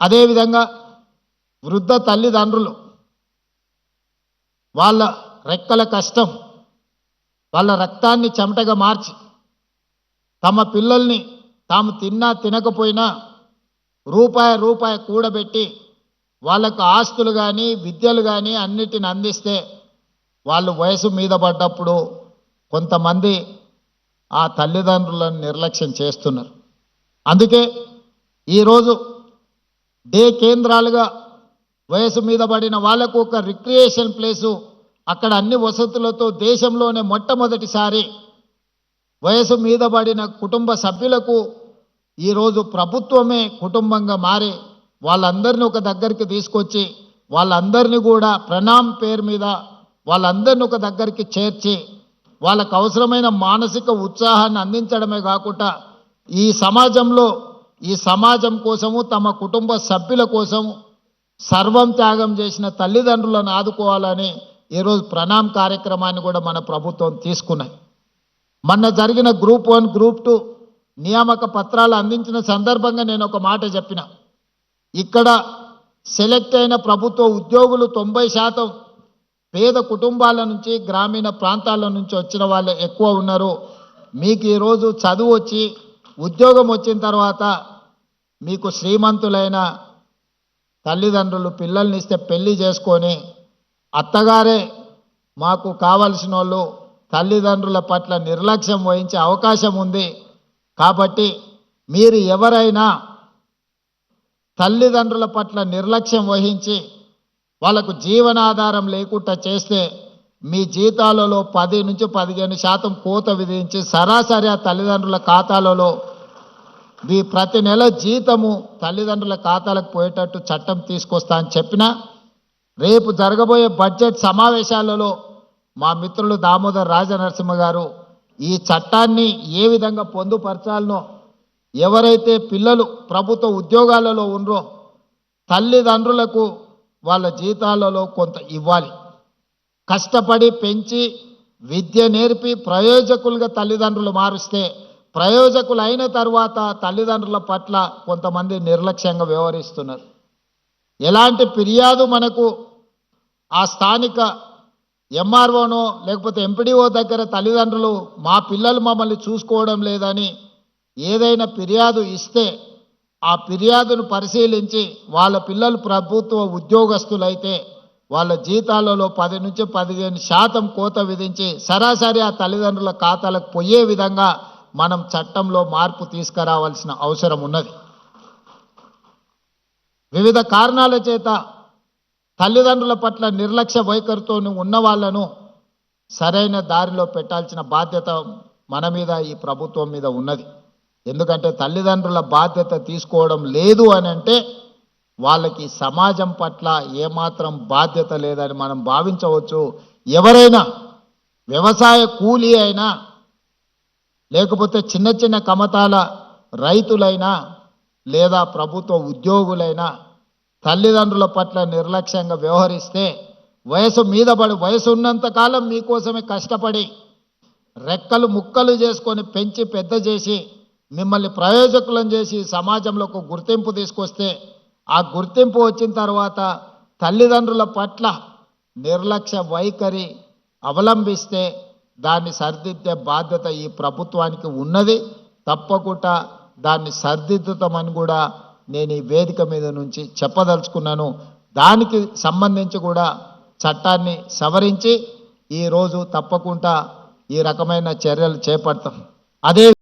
అదేవిధంగా వృద్ధ తల్లిదండ్రులు వాళ్ళ రెక్కల కష్టం వాళ్ళ రక్తాన్ని చెమటగా మార్చి తమ పిల్లల్ని తాము తిన్నా తినకపోయినా రూపాయి రూపాయి కూడబెట్టి వాళ్ళకు ఆస్తులు కానీ విద్యలు కానీ అన్నిటిని అందిస్తే వాళ్ళు వయసు మీద పడ్డప్పుడు కొంతమంది ఆ తల్లిదండ్రులను నిర్లక్ష్యం చేస్తున్నారు. అందుకే ఈరోజు డే కేంద్రాలుగా వయసు మీద పడిన వాళ్ళకు ఒక రిక్రియేషన్ ప్లేసు అక్కడ అన్ని వసతులతో దేశంలోనే మొట్టమొదటిసారి వయసు మీద పడిన కుటుంబ సభ్యులకు ఈరోజు ప్రభుత్వమే కుటుంబంగా మారి వాళ్ళందరినీ ఒక దగ్గరికి తీసుకొచ్చి వాళ్ళందరినీ కూడా ప్రణామ్ పేరు మీద వాళ్ళందరినీ ఒక దగ్గరికి చేర్చి వాళ్ళకు అవసరమైన మానసిక ఉత్సాహాన్ని అందించడమే కాకుండా ఈ సమాజంలో ఈ సమాజం కోసము తమ కుటుంబ సభ్యుల కోసము సర్వం త్యాగం చేసిన తల్లిదండ్రులను ఆదుకోవాలని ఈరోజు ప్రణామ్ కార్యక్రమాన్ని కూడా మన ప్రభుత్వం తీసుకున్నాయి మొన్న జరిగిన గ్రూప్ వన్ గ్రూప్ టూ నియామక పత్రాలు అందించిన సందర్భంగా నేను ఒక మాట చెప్పిన. ఇక్కడ సెలెక్ట్ అయిన ప్రభుత్వ ఉద్యోగులు తొంభై శాతం పేద కుటుంబాల నుంచి గ్రామీణ ప్రాంతాల నుంచి వచ్చిన వాళ్ళు ఎక్కువ ఉన్నారు. మీకు ఈరోజు చదువు వచ్చి ఉద్యోగం వచ్చిన తర్వాత మీకు శ్రీమంతులైన తల్లిదండ్రులు పిల్లల్ని ఇస్తే పెళ్ళి చేసుకొని అత్తగారే మాకు కావలసిన వాళ్ళు తల్లిదండ్రుల పట్ల నిర్లక్ష్యం వహించే అవకాశం ఉంది. కాబట్టి మీరు ఎవరైనా తల్లిదండ్రుల పట్ల నిర్లక్ష్యం వహించి వాళ్ళకు జీవనాధారం లేకుండా చేస్తే మీ జీతాలలో పది నుంచి పదిహేను శాతం కోత విధించి సరాసరి ఆ తల్లిదండ్రుల ఖాతాలలో మీ ప్రతి నెల జీతము తల్లిదండ్రుల ఖాతాలకు పోయేటట్టు చట్టం తీసుకొస్తా అని చెప్పినా రేపు జరగబోయే బడ్జెట్ సమావేశాలలో మా మిత్రులు దామోదర్ రాజనరసింహ గారు ఈ చట్టాన్ని ఏ విధంగా పొందుపరచాలనో ఎవరైతే పిల్లలు ప్రభుత్వ ఉద్యోగాలలో ఉన్నరో తల్లిదండ్రులకు వాళ్ళ జీతాలలో కొంత ఇవ్వాలి. కష్టపడి పెంచి విద్య నేర్పి ప్రయోజకులుగా తల్లిదండ్రులు మారుస్తే ప్రయోజకులు అయిన తర్వాత తల్లిదండ్రుల పట్ల కొంతమంది నిర్లక్ష్యంగా వ్యవహరిస్తున్నారు. ఎలాంటి ఫిర్యాదు మనకు ఆ స్థానిక ఎంఆర్ఓనో లేకపోతే ఎంపీడీఓ దగ్గర తల్లిదండ్రులు మా పిల్లలు మమ్మల్ని చూసుకోవడం లేదని ఏదైనా ఫిర్యాదు ఇస్తే ఆ ఫిర్యాదును పరిశీలించి వాళ్ళ పిల్లలు ప్రభుత్వ ఉద్యోగస్తులైతే వాళ్ళ జీతాలలో పది నుంచి పదిహేను శాతం కోత విధించి సరాసరి ఆ తల్లిదండ్రుల ఖాతాలకు పోయే విధంగా మనం చట్టంలో మార్పు తీసుకురావాల్సిన అవసరం ఉన్నది. వివిధ కారణాల చేత తల్లిదండ్రుల పట్ల నిర్లక్ష్య వైఖరితో ఉన్న వాళ్ళను సరైన దారిలో పెట్టాల్సిన బాధ్యత మన మీద ఈ ప్రభుత్వం మీద ఉన్నది. ఎందుకంటే తల్లిదండ్రుల బాధ్యత తీసుకోవడం లేదు అని అంటే వాళ్ళకి సమాజం పట్ల ఏమాత్రం బాధ్యత లేదని మనం భావించవచ్చు. ఎవరైనా వ్యవసాయ కూలీ అయినా లేకపోతే చిన్న చిన్న కమతాల రైతులైనా లేదా ప్రభుత్వ ఉద్యోగులైనా తల్లిదండ్రుల పట్ల నిర్లక్ష్యంగా వ్యవహరిస్తే వయసు మీద పడి వయసు ఉన్నంతకాలం మీకోసమే కష్టపడి రెక్కలు ముక్కలు చేసుకొని పెంచి పెద్ద చేసి మిమ్మల్ని ప్రయోజకులను చేసి సమాజంలో ఒక గుర్తింపు తీసుకొస్తే ఆ గుర్తింపు వచ్చిన తర్వాత తల్లిదండ్రుల పట్ల నిర్లక్ష్య వైఖరి అవలంబిస్తే దాన్ని సరిదిద్దే బాధ్యత ఈ ప్రభుత్వానికి ఉన్నది. తప్పకుండా దాన్ని సరిదిద్దుతామని కూడా నేను ఈ వేదిక మీద నుంచి చెప్పదలుచుకున్నాను. దానికి సంబంధించి కూడా చట్టాన్ని సవరించి ఈరోజు తప్పకుండా ఈ రకమైన చర్యలు చేపడతాం. అదే